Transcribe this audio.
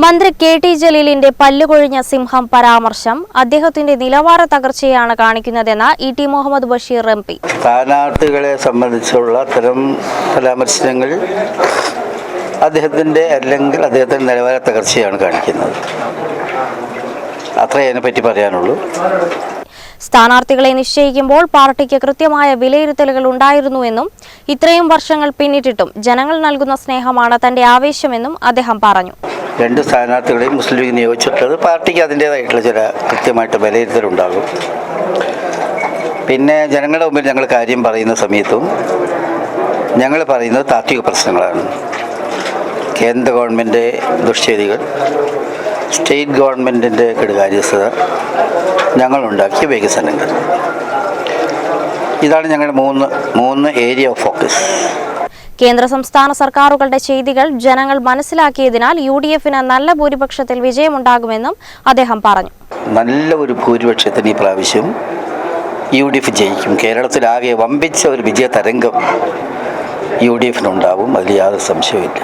മന്ത്രി K T ജലീലിന്റെ പല്ലുകൊഴിഞ്ഞ സിംഹം പരാമർശം. അദ്ദേഹത്തിന്റെ നിലവാര തകർച്ചയാണ് കാണിക്കുന്നതെന്ന് E T Muhammad Basheer M P. സ്ഥാനാർത്ഥികളെ സംബന്ധിച്ചുള്ള അത്തരം പരാമർശങ്ങൾ അദ്ദേഹത്തിന്റെ അല്ലെങ്കിൽ അദ്ദേഹത്തിന്റെ നിലവാര തകർച്ചയാണ് കാണിക്കുന്നത്. അത്രേ അതിനെപ്പറ്റി പറയാനുള്ളൂ. സ്ഥാനാർത്ഥികളെ നിശ്ചയിക്കുമ്പോൾ പാർട്ടിക്ക് കൃത്യമായ വിലയിരുത്തലുകൾ ഉണ്ടായിരുന്നുവെന്നും ഇത്രയും വർഷങ്ങൾ പിന്നിട്ടിട്ടും ജനങ്ങൾ നൽകുന്ന സ്നേഹമാണ് തന്റെ ആവേശമെന്നും അദ്ദേഹം പറഞ്ഞു. രണ്ട് സ്ഥാനാർത്ഥികളെയും മുസ്ലിം ലീഗ് നിയോഗിച്ചിട്ടുള്ളത് പാർട്ടിക്ക് അതിന്റേതായിട്ടുള്ള ചില കൃത്യമായിട്ട് വിലയിരുത്തലുണ്ടാകും. പിന്നെ ജനങ്ങളുടെ മുമ്പിൽ ഞങ്ങൾ കാര്യം പറയുന്ന സമയത്തും ഞങ്ങൾ പറയുന്നത് താത്വിക പ്രശ്നങ്ങളാണ്. കേന്ദ്ര ഗവൺമെന്റ് ദുഷ്ചേതികൾ സ്റ്റേറ്റ് ഗവൺമെന്റിന്റെ കെടുകാര്യസ്ഥത ഞങ്ങളുണ്ടാക്കിയ വികസനങ്ങൾ. ഇതാണ് ഞങ്ങളുടെ മൂന്ന് മൂന്ന് ഏരിയ ഓഫ് ഫോക്കസ് കേന്ദ്ര സംസ്ഥാന സർക്കാരുകളുടെ ചെയ്തികൾ ജനങ്ങൾ മനസ്സിലാക്കിയതിനാൽ യു ഡി എഫിന് നല്ല ഭൂരിപക്ഷത്തിൽ വിജയമുണ്ടാകുമെന്നും അദ്ദേഹം പറഞ്ഞു. നല്ല ഒരു ഭൂരിപക്ഷത്തിന് ഈ പ്രാവശ്യം യു ഡി എഫ് ജയിക്കും. കേരളത്തിലാകെ വമ്പിച്ച ഒരു വിജയ തരംഗം യു ഡി എഫിനുണ്ടാവും അതിൽ യാതൊരു സംശയവുമില്ല.